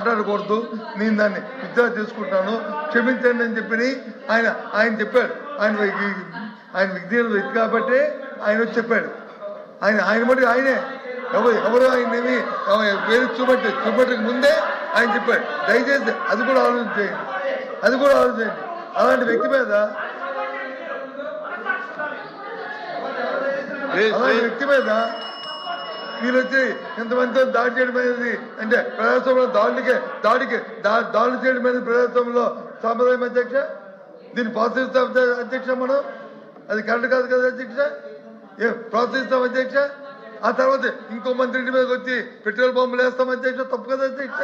మాట్లాడకూడదు. నేను దాన్ని విత్డ్రా చేసుకుంటాను. క్షమించండి అని చెప్పి ఆయన ఆయన చెప్పాడు. ఆయన ఆయన విద్య వ్యక్తి కాబట్టి ఆయన వచ్చి చెప్పాడు. ఆయన ఆయన మటుకు ఆయనే. ఎవరు ఎవరు ఆయన పేరు చూపెట్టి చూపెట్టక ముందే ఆయన చెప్పాడు. దయచేసి అది కూడా ఆలోచించేయండి. అది కూడా ఆలోచించండి అలాంటి వ్యక్తి మీద అలాంటి వ్యక్తి మీద మీరు వచ్చి ఇంతమందితో దాడి చేయడం అనేది అంటే ప్రజాస్వామ్యంలో దాడులకే దాడికి దా- దాడులు చేయడం అనేది ప్రజాస్వామ్యంలో సాంప్రదాయం అధ్యక్ష? దీన్ని ప్రోత్సహిస్తాం అధ్య- అధ్యక్ష మనం? అది కరెక్ట్ కాదు కదా అధ్యక్ష? ఏ ప్రోత్సహిస్తాం అధ్యక్ష? ఆ తర్వాత ఇంకో మంత్రి మీదకి వచ్చి పెట్రోల్ పంపులు వేస్తాం అధ్యక్ష? తప్పు కదా అధ్యక్ష?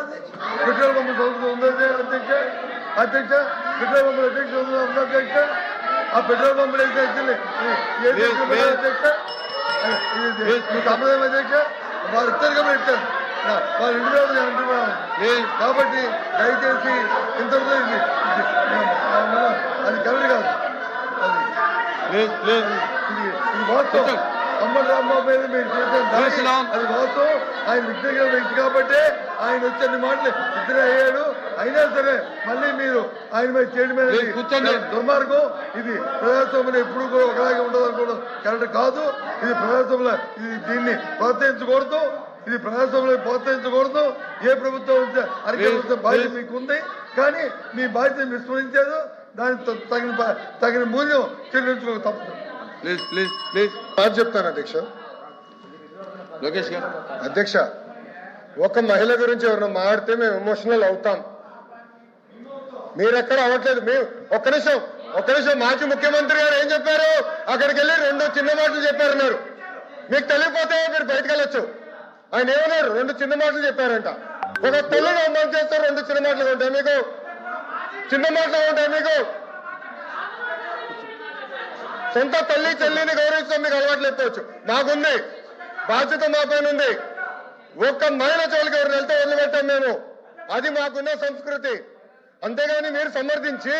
పెట్రోల్ సంస్థ ఉందా అధ్యక్ష? అధ్యక్ష? పెట్రోల్ పంపులు అధ్యక్ష ఉందా అధ్యక్ష? ఆ పెట్రోల్ పంపులు దేశంలో లేదు. అధ్యక్ష? సంప్రదాయం అధ్యక్ష వారు ఇచ్చారు కాబట్టి మీద నేను అంటున్నాను. కాబట్టి దయచేసి ఇది మనం- అది కరెక్ట్ కాదు. అది. ఇది వాస్తవం. అమ్మడి రాంబాబు మీరు చేసిన. అది వాస్తవం. ఆయన వ్యక్తిగత వ్యక్తి కాబట్టి ఆయన వచ్చి అన్ని మాటలు ఇద్దరు అయ్యాడు. అయినా సరే మళ్ళీ మీరు ఆయన మీద చేయడం మీద. దుర్మార్గం. ఇది ప్రజాస్వామ్యం ఎప్పుడు కూడా ఒకలాగే ఉండదు అనుకోవడం కరెక్ట్ కాదు. ఇది ప్రజాస్వామ్యంలో ఇది దీన్ని ప్రోత్సహించకూడదు. ఇది ప్రజాస్వామ్యంలో ప్రోత్సహించకూడదు. ఏ ప్రభుత్వం లేదు, బాధ్యత. మీకు ఉంది కానీ మీ బాధ్యత విస్మరించారు దానికి త- తగిన తగిన మూల్యం చెల్లించుకో తప్పదు. Please please please. చెప్తాను అధ్యక్ష. లోకేష్ గారు. అధ్యక్ష ఒక మహిళ గురించి ఎవరైనా మాడితే మేము ఎమోషనల్ అవుతాం. మీరెక్కడ అవ్వట్లేదు. మేము ఒక్క నిమిషం ఒక్క నిమిషం. మాజీ ముఖ్యమంత్రి గారు ఏం చెప్పారు? అక్కడికి వెళ్ళి రెండు చిన్న మాటలు చెప్పారన్నారు. మీకు తెలియకపోతే మీరు బయటకు వెళ్ళొచ్చు. ఆయన ఏమన్నారు? రెండు చిన్న మాటలు చెప్పారంట. ఒక తెలుగు అమలు చేస్తే రెండు చిన్న మాటలు ఉంటాయి మీకు చిన్న మాటలు ఉంటాయి మీకు. సొంత తల్లి చెల్లిని గౌరవిస్తాం మీకు అలవాట్లు లేకపోవచ్చు. మాకుంది. బాధ్యత మా పైన ఉంది. ఒక్క మహిళ చోలికి ఎవరు వెళ్తే వదిలిపెట్టాం మేము. అది మాకున్న సంస్కృతి. అంతేగాని మీరు సమర్థించి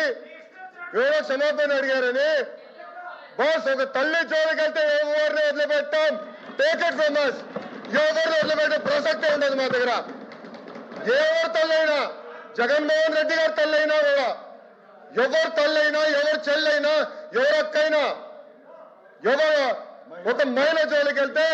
ఎవరో క్షమాపణ అడిగారని బాస్ ఒక తల్లి చోలికి ఎవరిని వదిలిపెట్టాం టేక్ ఇట్ ఫ్రమ్ ఎవరిని వదిలిపెట్టే ప్రసక్తే ఉండదు మా దగ్గర. ఎవరు తల్లైనా జగన్మోహన్ రెడ్డి గారి తల్లైనా కూడా ఎవరు తల్లైనా ఎవరు చెల్లైనా ఎవరు అక్కైనా ఎవరు ఒక మహిళ జోలికి వెళ్తే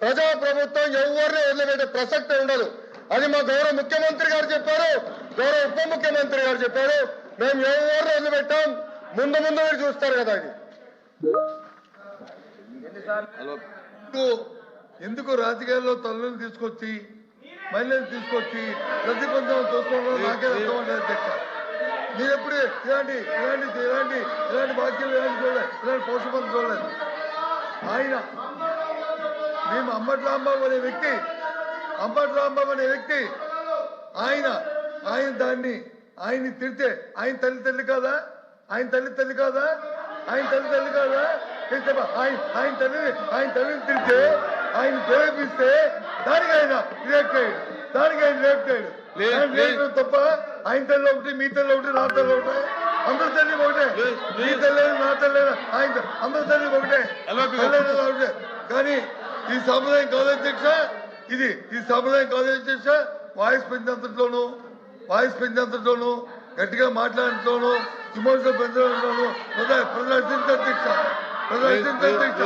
ప్రజా ప్రభుత్వం ఎవరిని వదిలిపెట్టే ప్రసక్తే ఉండదు. అది మా గౌరవ ముఖ్యమంత్రి గారు చెప్పారు. గౌరవ ఉప ముఖ్యమంత్రి గారు చెప్పారు మేము ఎవరిని వదిలిపెట్టాం ముందు ముందు మీరు చూస్తారు కదా హలో. ఎందుకు? రాజకీయాల్లో తల్లులు తీసుకొచ్చి మహిళలు తీసుకొచ్చి ప్రతిబంధం చూసుకోవడం నాకే అర్థం ఉండదు అధ్యక్ష మీరు ఎప్పుడు ఇలాంటి ఇలాంటి ఇలాంటి ఇలాంటి బాధ్యతలు ఇలాంటి చూడలేదు ఇలాంటి పోషపం చూడలేదు. ఆయన మేము అంబటి రాంబాబు అనే వ్యక్తి అంబటి రాంబాబు అనే వ్యక్తి ఆయన ఆయన దాన్ని ఆయన్ని తిడితే ఆయన తల్లి తల్లి కాదా? ఆయన తల్లి తల్లి కాదా? ఆయన తల్లి తల్లి కాదా? తిడితే ఆయన ఆయన తల్లిని ఆయన తల్లిని తిడితే ఆయన ప్రేరేపిస్తే దానికి ఆయన రియాక్ట్ అయ్యాడు దానికి ఆయన రియాక్ట్ అయ్యాడు. రియాక్ట్ తప్ప ఆయన తల్లి ఒకటి మీ తల్లి ఒకటి నా తల్లి ఒకటే. అందరి తల్లి ఒకటే. మీ. తల్లి నా తల్లి ఆయన అందరి తల్లి ఒకటే. ఒకటే. కానీ ఈ సాంప్రదాయం కాదు అధ్యక్ష. ఇది ఈ సాంప్రదాయం కాదు అధ్యక్ష. వాయిస్ పెంచేంతట్లోనూ వాయిస్ పెంచేంతట్లోనూ గట్టిగా మాట్లాడటంలోనూ ఇమోషనల్ పెంచడంలోనూ ప్రదర్శించ ప్రదర్శించ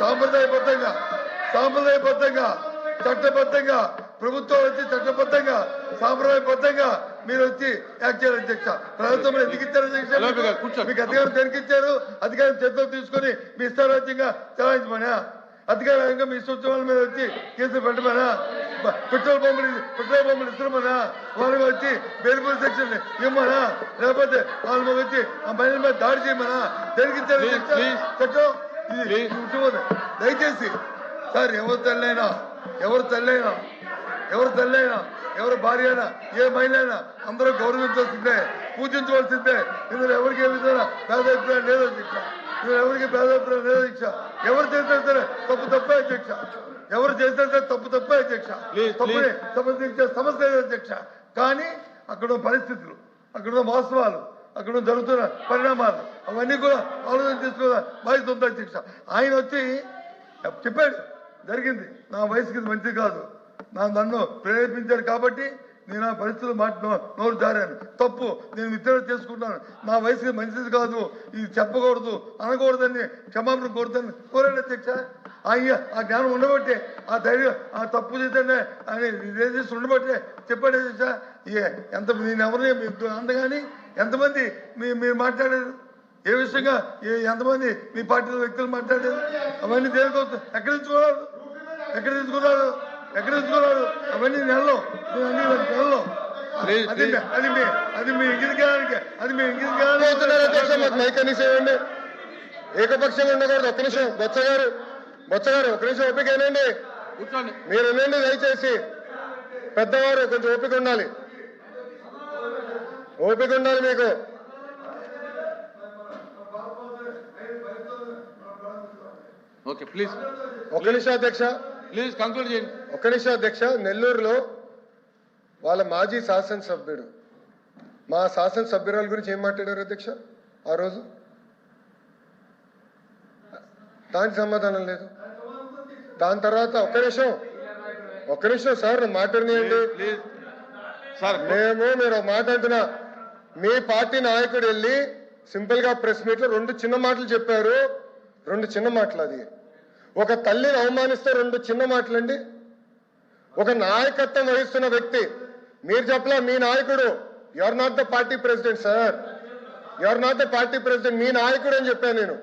సాంప్రదాయబద్ధంగా సాంప్రదాయబద్ధంగా చట్టబద్ధంగా ప్రభుత్వం వచ్చి చట్టబద్ధంగా సాంప్రదాయబద్ధంగా మీరు వచ్చి యాక్ట్ చేయాలి అధ్యక్ష. ప్రభుత్వం ఎందుకు ఇచ్చారు అధ్యక్ష. మీకు అధికారం దేనికి ఇచ్చారు అధికారం చేతిలో తీసుకొని మీ ఇష్టారాజ్యంగా చలాయించమనా? అధికారంగా మీ వాళ్ళ మీద వచ్చి కేసులు పెట్టమనా? పెట్రోల్ పంపులు పెట్రోల్ పంపులు ఇస్తున్నామనా? వాళ్ళకి వచ్చి బెయిల్పూర్ సెక్షన్ ఇవ్వమనా లేకపోతే వాళ్ళ మీద వచ్చి ఆ మహిళల మీద దాడి చేయమనా? దేనికి. చట్టం ఇది. దయచేసి సార్ ఎవరు తల్లైనా ఎవరు తల్లైనా ఎవరు తల్లైనా ఎవరు భార్య అయినా ఏ మహిళ అయినా అందరూ గౌరవించాల్సిందే పూజించవలసిందే. ఇందులో ఎవరికి ఏ విధంగా భేదాభిప్రాయం లేదు అధ్యక్ష ఎవరికి భేదాభిప్రాయం లేదు అధ్యక్ష ఎవరు చేసినా సరే తప్పు తప్పే అధ్యక్ష ఎవరు చేసినా సరే తప్పు తప్పే అధ్యక్ష తప్పుని సమస్య లేదు అధ్యక్ష కానీ అక్కడ పరిస్థితులు అక్కడ వాస్తవాలు అక్కడ జరుగుతున్న పరిణామాలు అవన్నీ కూడా ఆలోచన చేసుకోవాలి బాధ్యత ఉంది అధ్యక్ష ఆయన వచ్చి చెప్పాడు. జరిగింది. నా వయసుకి మంచిది కాదు. నా నన్ను ప్రేరేపించారు కాబట్టి నేను ఆ పరిస్థితులు మాట నోరు జారాను. తప్పు. నేను విత్డ్రా చేసుకుంటాను నా వయసుకి మంచిది కాదు. ఇది చెప్పకూడదు. అనకూడదని క్షమాపణ కోరుతాను. కోరాడు అధ్యక్ష. అయ్య ఆ జ్ఞానం ఉండబట్టే ఆ ధైర్యం ఆ తప్పు చేద్దానే అని చేసి ఉండబట్టే చెప్పాడు అధ్యక్ష. ఏ- ఎంత నేను ఎవరిని అందగాని ఎంతమంది మీ మీరు మాట్లాడారు? ఏ విషయంగా ఏ- ఎంతమంది మీ పార్టీలో వ్యక్తులు మాట్లాడారు? అవన్నీ దేనికోసం? ఎక్కడ తీసుకున్నారు ఎక్కడ తీసుకున్నారు? ఎక్కడ తీసుకున్నారు అవన్నీ నెలలో. అన్ని నెలలో. అది మీ-. అది మీ అది మీ ఇంగిదిగానికి అది మీ మాకు ఇవ్వండి ఏకపక్షంగా ఉండకూడదు. ఒక్క నిమిషం. బొత్స గారు బొత్స గారు ఒక్క నిమిషం ఓపిక ఏనండి కూర్చోండి. మీరు వినండి దయచేసి. పెద్దవారు కొంచెం ఓపిక ఉండాలి. ఓపిక ఉండాలి మీకు. Okay please. ఒక్క నిమిషం అధ్యక్ష. ప్లీజ్ కంక్లూడ్ చేయండి. ఒక్క నిమిషం అధ్యక్ష నెల్లూరులో వాళ్ళ మాజీ శాసనసభ్యుడు. మా శాసనసభ్యురాల గురించి ఏం మాట్లాడారు అధ్యక్ష ఆ రోజు? దానికి సమాధానం లేదు. దాని తర్వాత ఒక్క నిమిషం ఒక్క నిమిషం సార్ మాట్లాడినాయండి. మేము మీరు ఒక మాట అంటున్నా. మీ పార్టీ నాయకుడు వెళ్ళి సింపుల్గా ప్రెస్ మీట్లో రెండు చిన్న మాటలు చెప్పారు. రెండు చిన్న మాటలు అది. ఒక తల్లిని అవమానిస్తే రెండు చిన్న మాటలండి. ఒక నాయకత్వం వహిస్తున్న వ్యక్తి. మీరు చెప్పలా మీ నాయకుడు. You are not the party president sir you are not the party president మీ నాయకుడు అని చెప్పాను నేను.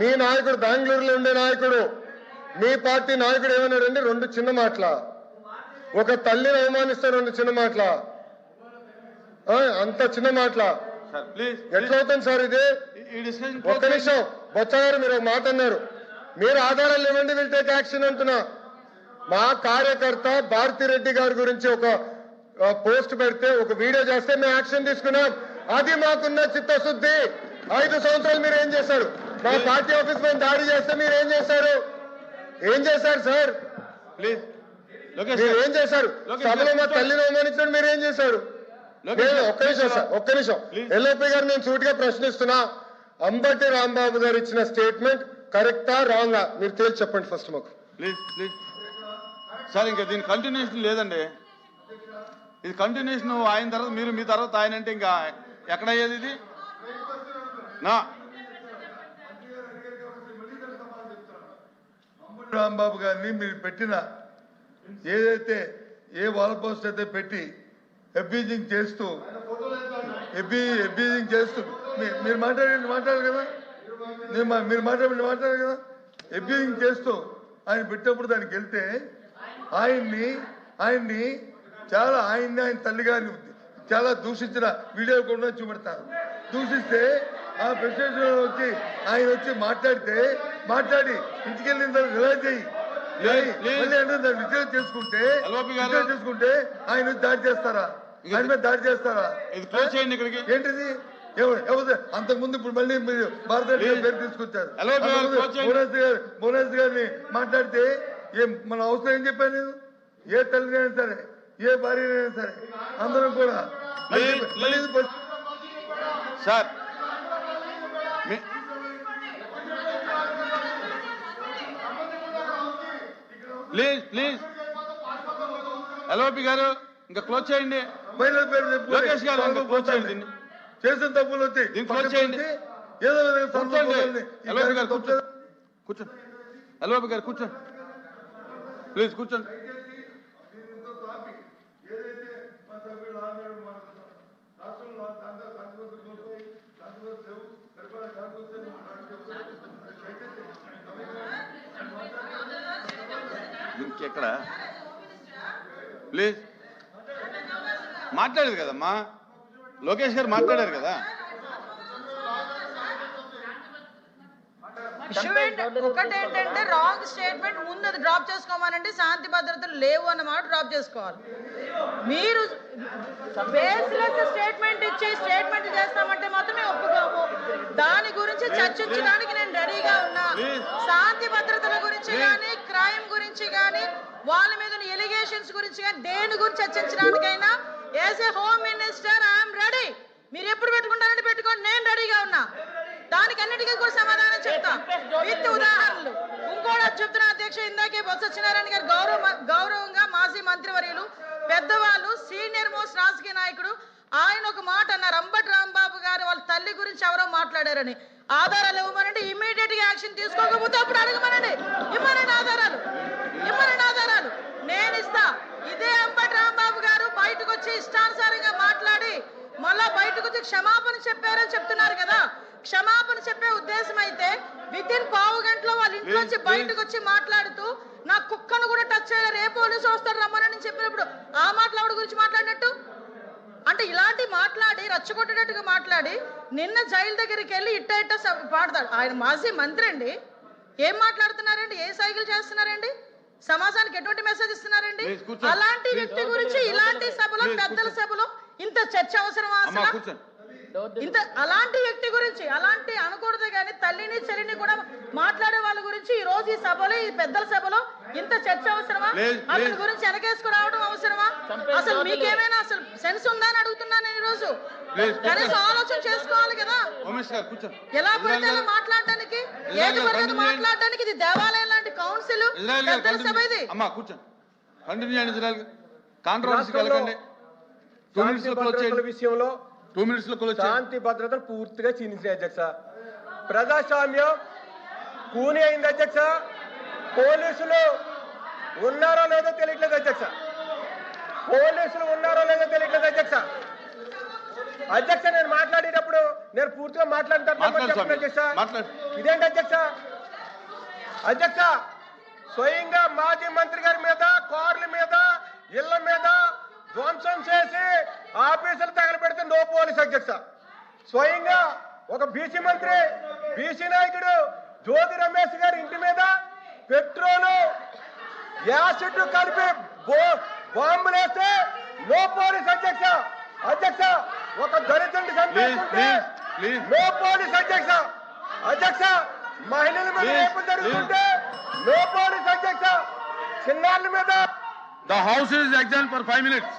మీ నాయకుడు బెంగళూరులో ఉండే నాయకుడు. మీ పార్టీ నాయకుడు ఏమన్నాడండి రెండు చిన్న మాటల. ఒక తల్లిని అవమానిస్తే రెండు చిన్న మాటల. అంత చిన్న మాటల. సార్ ప్లీజ్ ఎట్లా అవుతుంది సార్ ఇది? ఒక్క నిమిషం. బొత్స గారు మీరు ఒక మాట అన్నారు. మీరు ఆధారాలు ఇవ్వండి విల్ టేక్ యాక్షన్ అంటున్నా. మా కార్యకర్త భారతిరెడ్డి గారి గురించి ఒక పోస్ట్ పెడితే ఒక వీడియో చేస్తే మేము యాక్షన్ తీసుకున్నాం. అది మాకున్న చిత్తశుద్ధి. ఐదు సంవత్సరాలు మీరు ఏం చేశారు? మా పార్టీ ఆఫీస్ మీద దాడి చేస్తే మీరు ఏం చేశారు? ఏం చేశారు సార్? ప్లీజ్. మీరు ఏం చేశారు? సభలో మా తల్లిని అవమానించడం మీరు ఏం చేశారు? ఒక్క నిమిషం సార్ ఒక్క నిమిషం. ఎల్ఓపి గారు నేను సూటిగా ప్రశ్నిస్తున్నా. అంబటి రాంబాబు గారు ఇచ్చిన స్టేట్మెంట్ కరెక్టా రాంగా? మీరు తేల్చి చెప్పండి ఫస్ట్ మాకు. Please please. సార్ ఇంకా దీని కంటిన్యూషన్ లేదండి. ఇది కంటిన్యూషన్ ఆయన తర్వాత మీరు మీ తర్వాత ఆయన అంటే ఇంకా ఎక్కడయ్యేది ఇది? నా. రాంబాబు గారిని మీరు పెట్టిన ఏదైతే ఏ వాల్ పోస్ట్ అయితే పెట్టి అబ్యూజింగ్ చేస్తూ ఎబ్బీ అబ్యూజింగ్ చేస్తూ మీరు మాట్లాడండి మాట్లాడారు కదా? మా- మీరు మాట్లాడండి మాట్లాడారు కదా? అబ్యూజింగ్ చేస్తూ ఆయన పెట్టినప్పుడు దానికి వెళ్తే ఆయన్ని ఆయన్ని చాలా ఆయన్ని ఆయన తల్లి గారిని చాలా దూషించిన వీడియో కూడా చూపెడతారు. దూషిస్తే ఆ ప్రెసిడెంట్ వచ్చి ఆయన వచ్చి మాట్లాడితే మాట్లాడి ఇంటికి వెళ్ళిన తర్వాత రిలైజ్ అయ్యి చేసుకుంటే. విత్డ్రా చేసుకుంటే ఆయన దాడి చేస్తారా? ఆయన మీద దాడి చేస్తారా? ఏంటిది? అంతకుముందు ఇప్పుడు మళ్ళీ మీరు భారతదేశ. పేరు తీసుకొచ్చారు. బోనస్ గారు గారిని మాట్లాడితే ఏం మన అవసరం ఏం చెప్పాను నేను? ఏ తల్లినైనా సరే ఏ భార్యనైనా సరే అందరం కూడా సార్ ప్లీజ్ ప్లీజ్. ఎల్ఓపి గారు ఇంకా క్లోజ్ చేయండి. మహిళల పేరు లోకేష్ గారు, ఇంకా close చేయండి. చేసిన తప్పులు వచ్చి పక్కన చేయండి. ఏదో కూర్చోండి. ఎల్ఓపి గారు కూర్చోండి కూర్చోండి ఎల్ఓపి గారు కూర్చోండి. ప్లీజ్ కూర్చోండి. ఎక్కడ ప్లీజ్. మాట్లాడేది కదమ్మా? లోకేష్ గారు మాట్లాడారు కదా? ఇష్యూ ఒకటి ఏంటంటే రాంగ్ స్టేట్మెంట్ ముందు అది డ్రాప్ చేసుకోమనండి శాంతి భద్రతలు లేవు అన్నమాట డ్రాప్ చేసుకోవాలి. మీరు బేస్లెస్ స్టేట్మెంట్ ఇచ్చి స్టేట్మెంట్ చేస్తామంటే మాత్రమే ఒప్పుకోము. దాని గురించి చర్చించడానికి నేను రెడీగా ఉన్నా. శాంతి భద్రతల గురించి. కానీ క్రైమ్ గురించి కానీ వాళ్ళ మీద ఎలిగేషన్స్ గురించి కానీ దేని గురించి చర్చించడానికైనా as a home minister I'm ready మీరు ఎప్పుడు పెట్టుకుంటారంటే పెట్టుకోండి నేను రెడీగా ఉన్నా. దానికి అన్నిటికీ కూడా సమాధానం చెప్తా. విత్ ఉదాహరణలు. ఇంకోటి చెప్తున్నా అధ్యక్ష ఇందాకే బొత్స సత్యనారాయణ గారు గౌరవ గౌరవంగా మాజీ మంత్రివర్యులు పెద్దవాళ్ళు సీనియర్ మోస్ట్ రాజకీయ నాయకుడు ఆయన ఒక మాట అన్నారు. అంబటి రాంబాబు గారు వాళ్ళ తల్లి గురించి ఎవరో మాట్లాడారని. ఆధారాలు ఇవ్వమనండి. ఇమీడియట్గా యాక్షన్ తీసుకోకపోతే అప్పుడు అడగమనండి. ఇమ్మనండి ఆధారాలు. ఇమ్మనండి ఆధారాలు. నేను ఇస్తా. ఇదే అంబటి రాంబాబు గారు బయటకు వచ్చి ఇష్టానుసారంగా మాట్లాడి మళ్ళా బయటకు వచ్చి క్షమాపణ చెప్పారని చెప్తున్నారు కదా. క్షమాపణ చెప్పే ఉద్దేశం అయితే విత్ ఇన్ పావు గంటలో వాళ్ళ ఇంట్లోంచి బయటకు వచ్చి మాట్లాడుతూ నా కుక్కను కూడా టచ్ చేయలేరు ఏ పోలీసు వస్తారు రమ్మనని చెప్పినప్పుడు ఆ మాట్లాడు గురించి మాట్లాడినట్టు? అంటే ఇలాంటి మాట్లాడి రచ్చగొట్టేటట్టుగా మాట్లాడి నిన్న జైలు దగ్గరికి వెళ్ళి ఇట్ట ఇట్ట పాడతాడు. ఆయన మాజీ మంత్రి అండి. ఏం మాట్లాడుతున్నారండి? ఏ సైకిల్ చేస్తున్నారండి? సమాజానికి ఎటువంటి మెసేజ్ ఇస్తున్నారండి. అలాంటి వ్యక్తి గురించి ఇలాంటి సభలో పెద్దల సభలో ఇంత చర్చ అవసరమా అమ్మా అసలు? ఇంత అలాంటి వ్యక్తి గురించి అలాంటి అనకూడదు కానీ తల్లిని చెల్లిని కూడా మాట్లాడే వాళ్ళ గురించి ఈ రోజు ఈ సభలో ఈ పెద్దల సభలో ఇంత చర్చ అవసరమా? అతని. గురించి వెనకేసుకు రావడం అవసరమా? అసలు మీకేమైనా అసలు సెన్స్ ఉందా అని అడుగుతున్నాను నేను ఈ రోజు కనీసం ఆలోచన చేసుకోవాలి కదా. ఎలా పడితే మాట్లాడడానికి ఏది పడితే. మాట్లాడడానికి ఇది దేవాలయం లాంటి కౌన్సిల్ పెద్దల సభ ఇది. కంటిన్యూ అమ్మా కూర్చోండి కంటిన్యూ చేయండి భద్రతల చేయండి. విషయంలో టూ మినిట్స్లో శాంతి భద్రతలు పూర్తిగా క్షీణించినాయి అధ్యక్ష. ప్రజాస్వామ్యం కూని అయింది అధ్యక్ష. పోలీసులు ఉన్నారో లేదో తెలియట్లేదు అధ్యక్ష. పోలీసులు ఉన్నారో లేదో తెలియట్లేదు అధ్యక్ష. అధ్యక్ష నేను మాట్లాడేటప్పుడు నేను పూర్తిగా మాట్లాడు మాట్లాడతాను. అధ్యక్ష. ఇదేంటి అధ్యక్ష? అధ్యక్ష స్వయంగా మాజీ మంత్రి గారి మీద కార్ల మీద ఇళ్ళ మీద ధ్వంసం చేసి ఆఫీసులు తగలబెడితే నో పోలీస్ అధ్యక్ష. స్వయంగా ఒక బీసీ మంత్రి బీసీ నాయకుడు జ్యోతి రమేష్ గారి ఇంటి మీద పెట్రోలు యాసిడ్ కలిపి బాంబులేస్తే నో పోలీస్ అధ్యక్ష. అధ్యక్ష ఒక please. నో పోలీస్ అధ్యక్ష. అధ్యక్ష మహిళల మీద రేపు జరుగుతుంటే నో పోలీస్ అధ్యక్ష. చిన్నారుల మీద the house is exam for five minutes